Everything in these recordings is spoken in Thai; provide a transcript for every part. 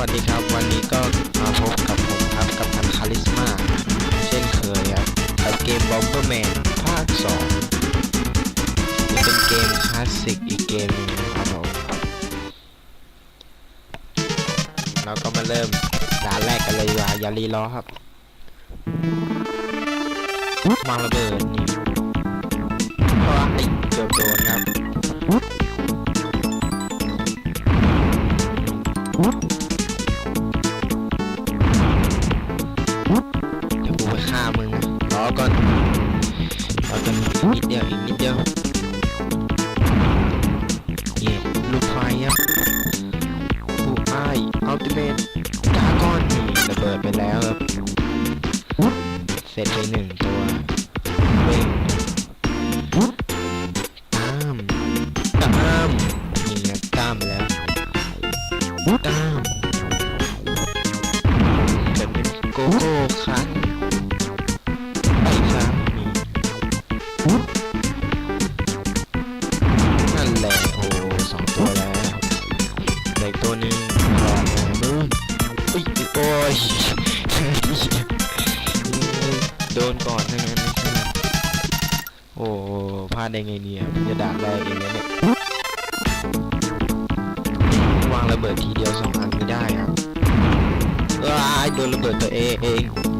สวัสดีครับ วันนี้ก็มาพบกับผมครับกับทันคาริสมาเช่นเคยครับกับเกม Bomberman ภาค2นี่เป็นเกมคลาสสิกอีกเกมนึงนะครับผมเราก็มาเริ่มด่านแรกกันเลยว่าอย่ารีรอครับวางระเบิดนี่ว้ายเกือบโดนครับเติเมตดาก้อนนี่ระเบิดไปแล้วครับ เสร็จไปหนึ่ง ได้ไงเนี่ยพิ่จะด่าแรกเองนะเนี่ยวางระเบิดทีเดียวสองอันไม่ได้ครับว้ายโดนระเบิดตัวเอง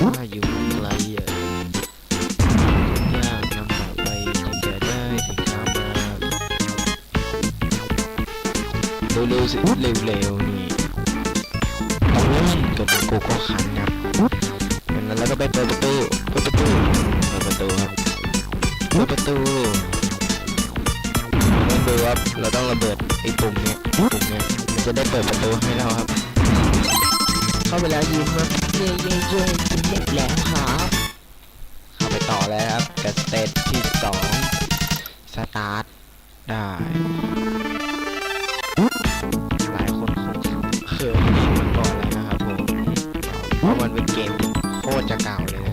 ค่าอยู่ไกลอะยากลำบากไปจึงจะได้สินค้ามาเร็วๆสิเร็วๆนี่โอ้ยกระดูกโกโก้คันครับอย่างนั้นแล้วก็ไปเปิดประตูเปิดประตูเปิดประตูครับเปิดประตูต้องดูครับเราต้องระเบิดไอ้ปุ่มเนี้ยปุ่มเนี้ยมันจะได้เปิดประตูให้เราครับ เข้าไปแล้วยิ้มครับ เย่เย่เย่สำเร็จแล้วครับเข้าไปต่อแล้วครับกับสเตจที่สองสตาร์ทได้หลายคนคงเคยเล่นมาก่อนแล้วนะครับผมเพราะมันเป็นเกมโคตรจะเก่าเลย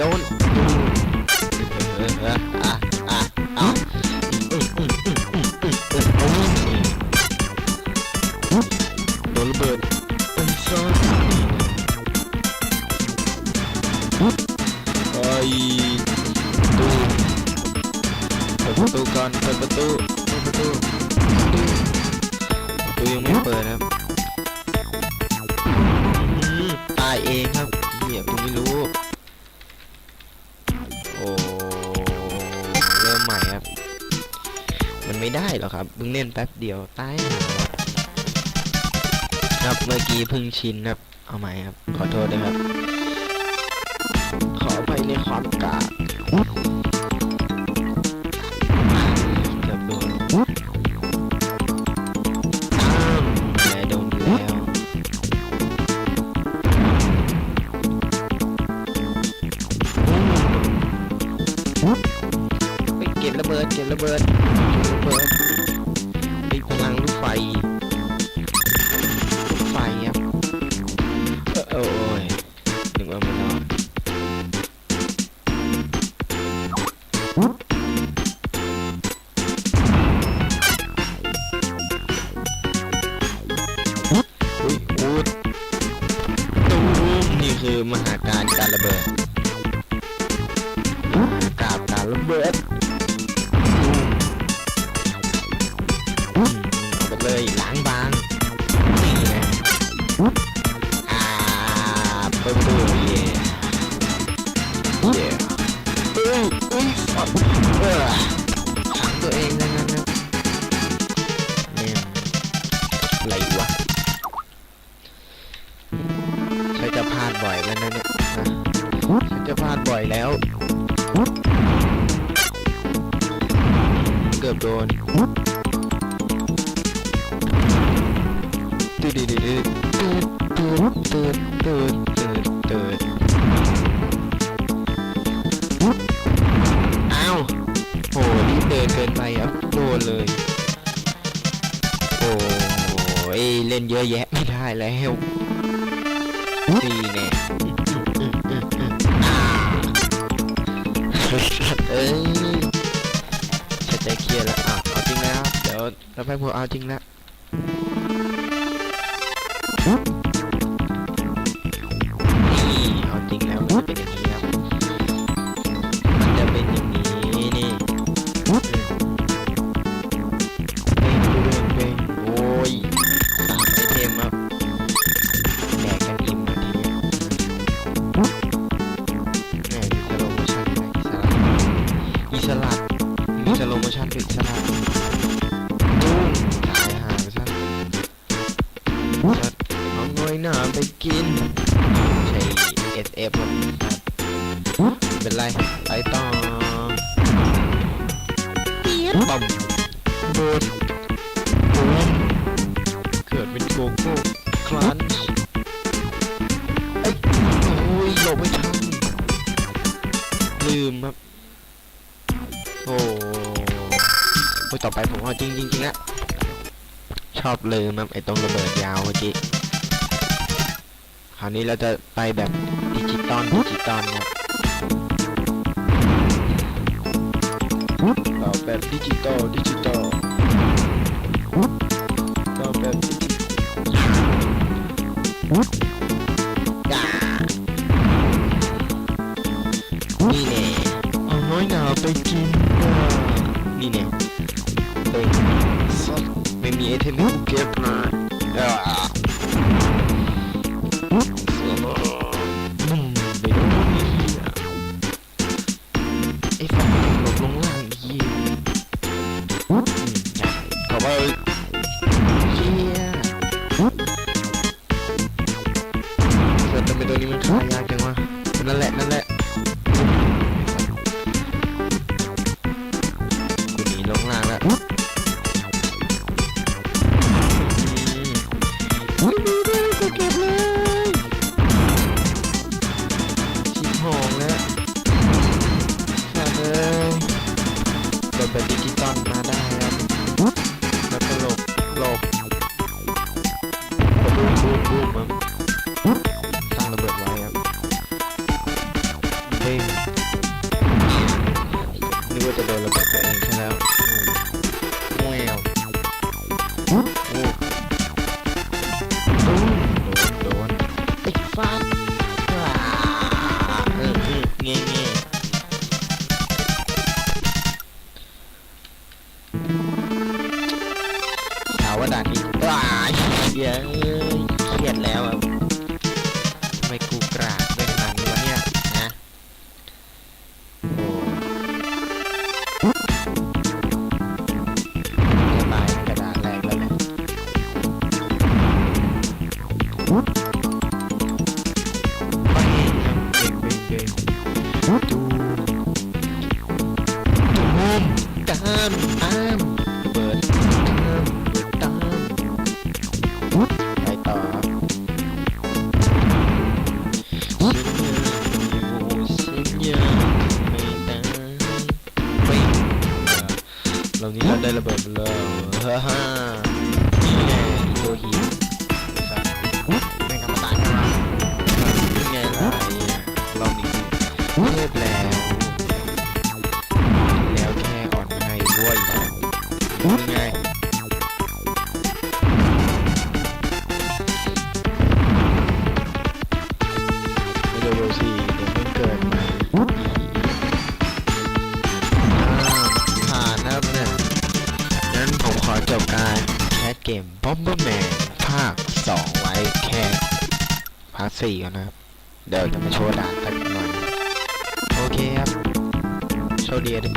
มอืมโอ้ยโดนระเบิดเป็นซ่อนไอ้ตูเปิดประตูก่อนเปิดประตูเปิดประตูประตูยังไม่เปิดครับอืมตายเองครับเหี้ยกูไม่รู้ ไม่ได้หรอกครับเพิ่งเล่นแป๊บเดียวตายครับเมื่อกี้เพิ่งชินครับ เอาใหม่ครับ ขอโทษด้วยครับ ขอไปในความกากเกือบโดนอ้ามแม่โดนอยู่แล้ว ไปเก็บระเบิด เก็บระเบิด เเปิดประตูเย่เย่เอ้ยเอ้ยเออตัวเองทั้งนั้นนะเนี่ยอะไรวะฉันจะพลาดบ่อยแล้วนะเนี่ยนะฉันจะพลาดบ่อยแล้ว เกือบโดนตืดตืดตืดตืดตืด เล่นเยอะแยะไม่ได้แล้วดีแน่เอ้ยชัดใจเคลียร์แล้วอะเอาจริงแล้วเดี๋ยวเราไปพวกเอาจริงแล้วนี่เอาจริงแล้วมันจะเป็นอย่างนี้ อิสระอิสระมีสโลโมชั่นด้วยอิสระตุ้งตายหาไปซะจัดเอาหน่อยหนาไปกิน ใช่ SF ครับเป็นไรไปต่อปั๊มโดดโอ้ยเกิดเป็นโกโก้คลัน ไปผมเอาจริงจริงจริงละชอบลืมครับไอ้ตรงระเบิดยาวเมื่อกี้คราวนี้เราจะไปแบบดิจิตอลดิจิตอลครับต่อแบบดิจิตอลดิจิตอลต่อแบบดิจิตอลนี่แน่เอาน้อยหนาไปกินนะ yetenek yapma. Ya. 응? I'm โยโยสิเดี๋ยวมันเกิดใหม่อ่าผ่านนะครับเนี่ยงั้นผมขอจบการแคสเกมบอมเบอร์แมนภาค 2 ไว้แค่ภาค4ก่อนนะครับ เดี๋ยวจะมาโชว์ด่านสักหน่อย โอเคครับ โชว์ดีทุกคน